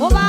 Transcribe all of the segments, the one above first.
Oba!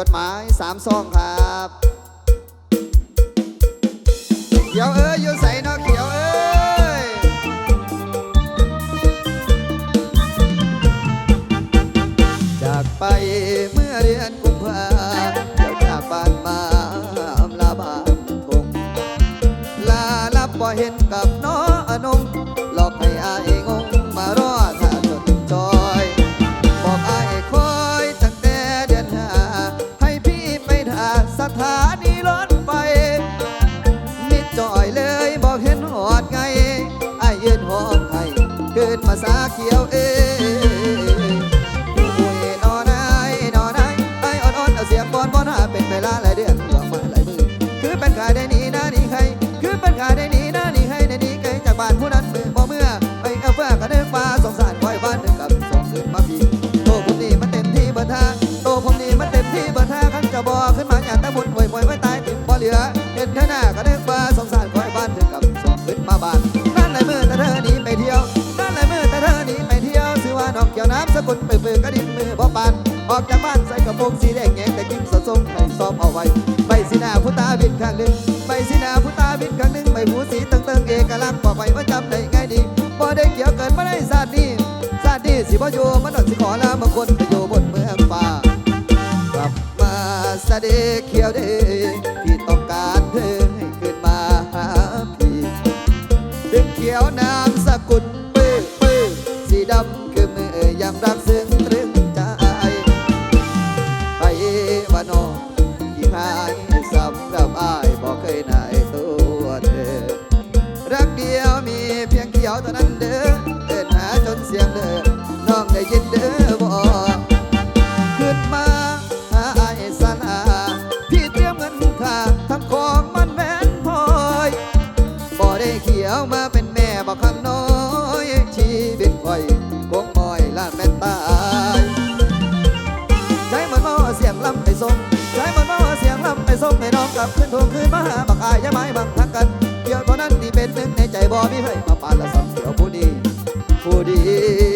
จดหมายสามซองครับ เดี๋ยวเอออยู่ใส่นอก เธอหน้าก็นึกว่าสงสารคอยบ้านถึงกับสวมขึ้นมาบ้านนั่นหลยมือแต่เธอหนีไปเที่ยวนั่นหลยมือแต่เธอหนีไปเที่ยวซื้อว่านองเกี่ยวน้ำสกุลปื้ก็ดิ่งมือบ่ปานออกจากบ้านใส่กระโปรงสีแดงแงแต่ยิ้มสดทรงให้ซ้อมเอาไว้ใบสีหน้าผู้ตาบิดข้างหนึ่งใบสีหน้าผู้ตาบิดข้างหนึ่งใบหูสีตึงตึงเอกลักษณ์บ่ไปว่าจำได้งดีบ่ได้เกี่ยวเกิดมาได้ซาดนี้ศาดนี้สิบ่อยู่มันอนสิขอลาบางคนไปอยู่บนเมืองป่ากลับมาซาดีเขียวเด้ ลับขึ้นทวงคืนมาหาบักอายยาไม้บังทักกันเดียวเท่นั้นที่เป็นหนึ่งในใจบ่มีใครมาปานละสองเสียวผู้ดี ผู้ดี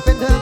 carpenter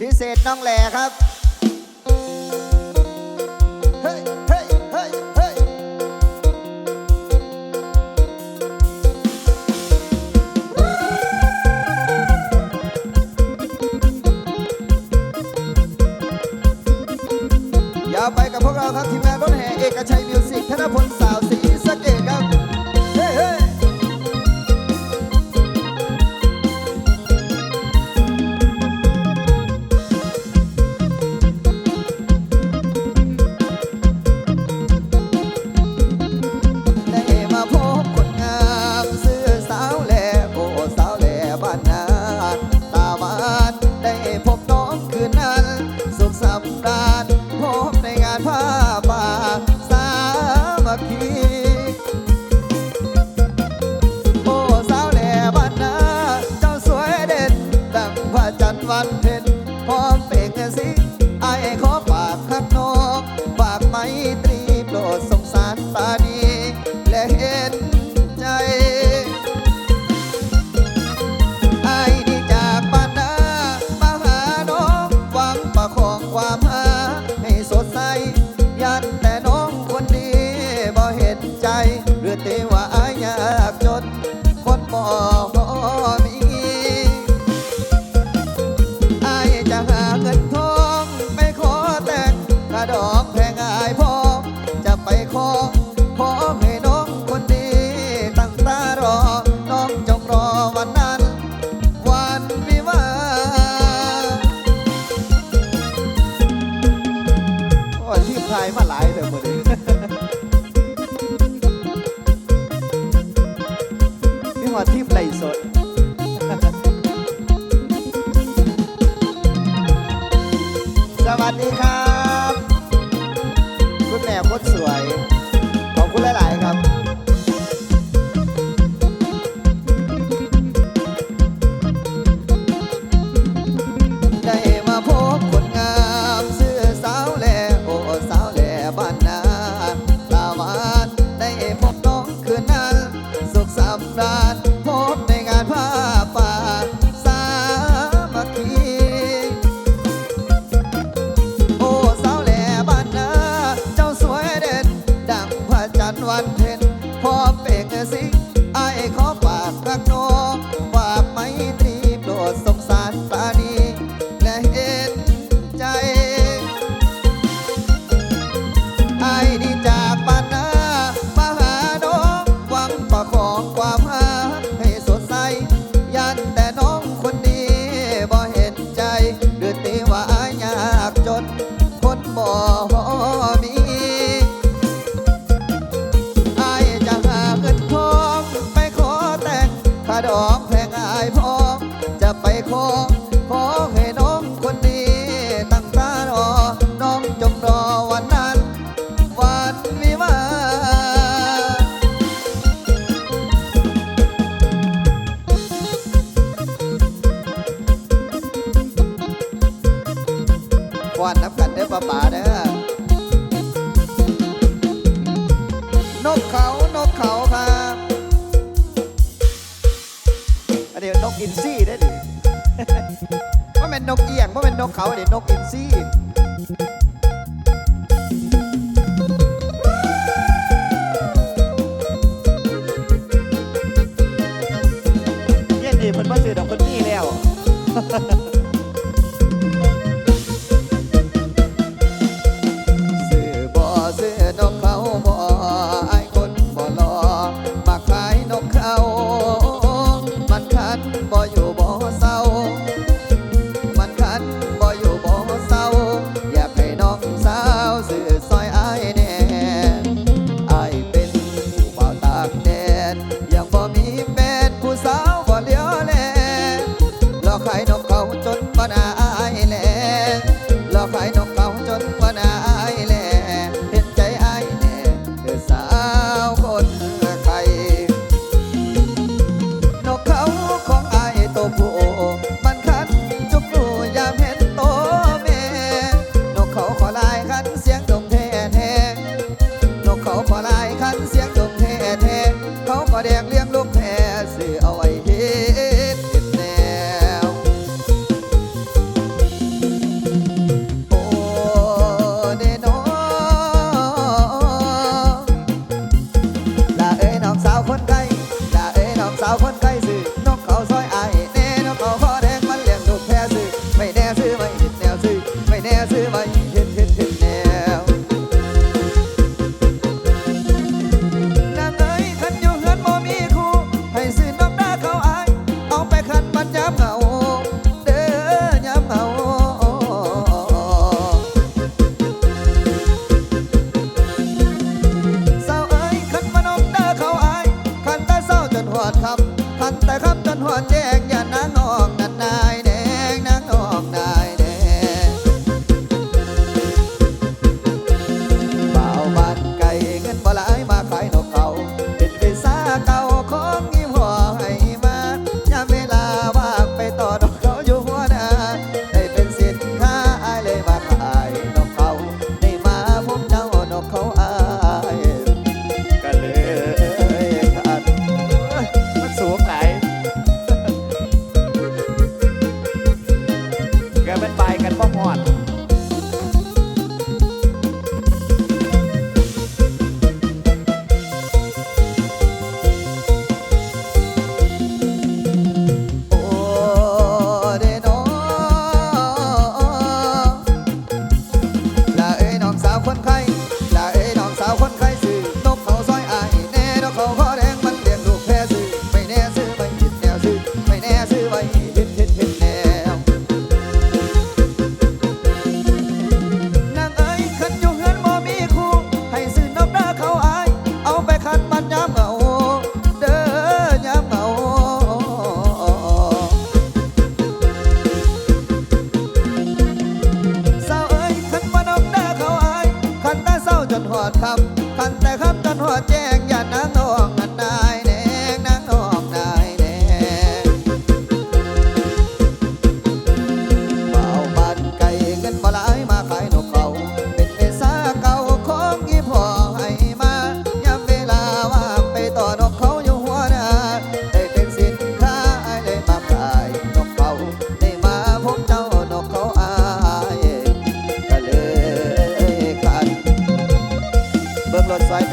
พิเศษน้องแหล่ครับอย่าไปกับพวกเราครับทีมงานรถแห่เอกชัยมิวสิกธนพล 不不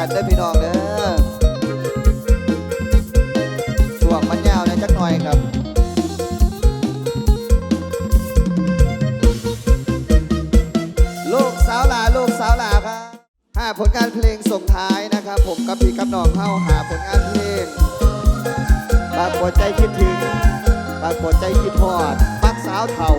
ันเด้อพี่น้องเด้อช่วงมันยาวนะจักหน่อยครับลูกสาวลาลูกสาวลาครับห้าผลงานเพลงส่งท้ายนะครับ ผมกับพี่กับน้องเข้าหาผลงานเพลงปากหัวใจคิดถึงปากหัวใจคิดพอดปักสาวเท่า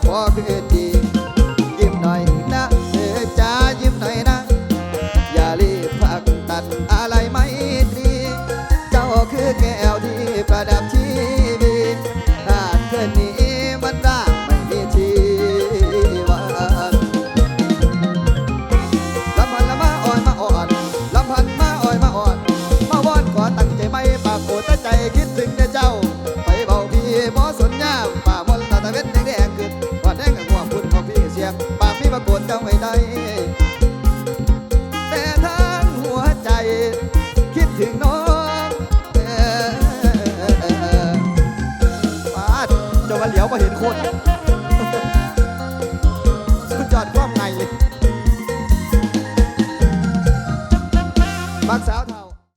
boca que